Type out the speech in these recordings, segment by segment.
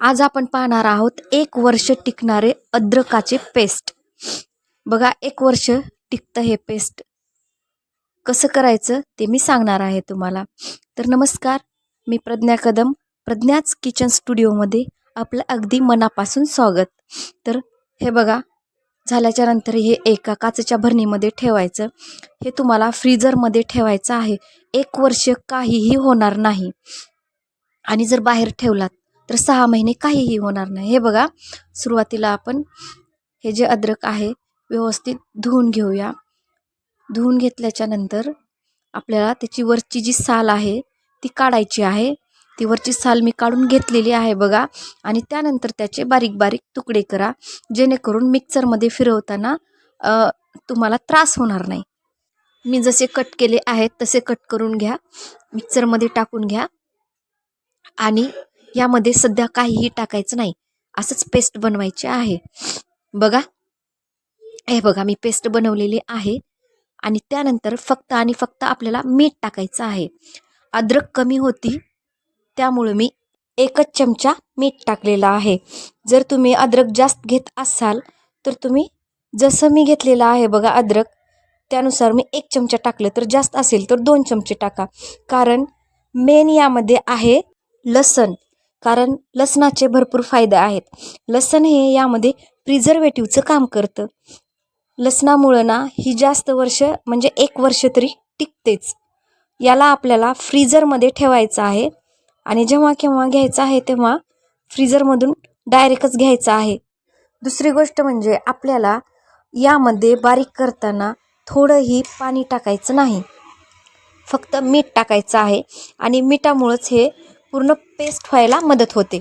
आज आपण पाहणार आहोत एक वर्ष टिकणारे अद्रकाचे पेस्ट. बघा एक वर्ष टिकतं हे पेस्ट. कसं करायचं ते मी सांगणार आहे तुम्हाला. तर नमस्कार मी प्रज्ञा कदम प्रज्ञाच किचन स्टुडिओमध्ये आपलं अगदी मनापासून स्वागत. तर हे बघा झाल्याच्यानंतर हे एका काचेच्या भरणीमध्ये ठेवायचं. हे तुम्हाला फ्रीजरमध्ये ठेवायचं आहे. एक वर्ष काहीही होणार नाही. आणि जर बाहेर ठेवलात तर सहा महिने काहीही होणार नाही. हे बघा सुरुवातीला आपण हे जे अद्रक आहे व्यवस्थित धुवून घेऊया. धुवून घेतल्याच्या नंतर आपल्याला त्याची वरची जी साल आहे ती काढायची आहे. ती वरची साल मी काढून घेतलेली आहे बघा. आणि त्यानंतर त्याचे बारीक बारीक तुकडे करा जेणेकरून मिक्सरमध्ये फिरवताना तुम्हाला त्रास होणार नाही. मी जसे कट केले आहेत तसे कट करून घ्या. मिक्सरमध्ये टाकून घ्या. आणि यामध्ये सध्या काहीही टाकायचं नाही. असंच पेस्ट बनवायची आहे. बघा. हे बघा मी पेस्ट बनवलेली आहे. आणि त्यानंतर फक्त आणि फक्त आपल्याला मीठ टाकायचं आहे. अद्रक कमी होती त्यामुळे मी एकच चमचा मीठ टाकलेला आहे. जर तुम्ही अद्रक जास्त घेत असाल तर तुम्ही जसं मी घेतलेलं आहे बघा अद्रक त्यानुसार मी एक चमचा टाकलं तर जास्त असेल तर दोन चमचे टाका. कारण मेन यामध्ये आहे लसण. कारण लसणाचे भरपूर फायदे आहेत. लसण हे यामध्ये प्रिझर्वेटिव्हचं काम करतं. लसणामुळं ना ही जास्त वर्ष म्हणजे एक वर्ष तरी टिकतेच. याला आपल्याला फ्रीजरमध्ये ठेवायचं आहे. आणि जेव्हा केव्हा घ्यायचं आहे तेव्हा फ्रीजरमधून डायरेक्टच घ्यायचं आहे. दुसरी गोष्ट म्हणजे आपल्याला यामध्ये बारीक करताना थोडंही पाणी टाकायचं नाही. फक्त मीठ टाकायचं आहे. आणि मिठामुळंच हे पूर्ण पेस्ट व्हायला मदत होते.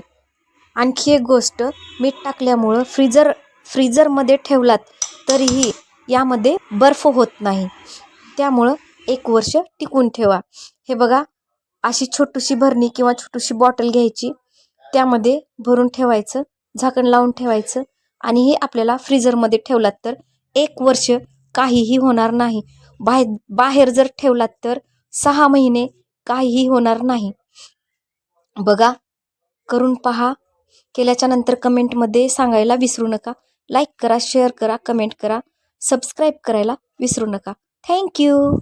आणखी एक गोष्ट मीठ टाकल्यामुळं फ्रीजर फ्रीजरमध्ये ठेवलात तरीही यामध्ये बर्फ होत नाही. त्यामुळं एक वर्ष टिकून ठेवा. हे बघा अशी छोटीशी भरणी किंवा छोटीशी बॉटल घ्यायची त्यामध्ये भरून ठेवायचं झाकण लावून ठेवायचं आणि हे आपल्याला फ्रीजरमध्ये ठेवलात तर एक वर्ष काहीही होणार नाही. बाहेर बाहेर जर ठेवलात तर सहा महिने काहीही होणार नाही. बघा करून पहा. केल्याच्यानंतर कमेंटमध्ये सांगायला विसरू नका. लाईक करा शेअर करा कमेंट करा. सबस्क्राईब करायला विसरू नका. थँक्यू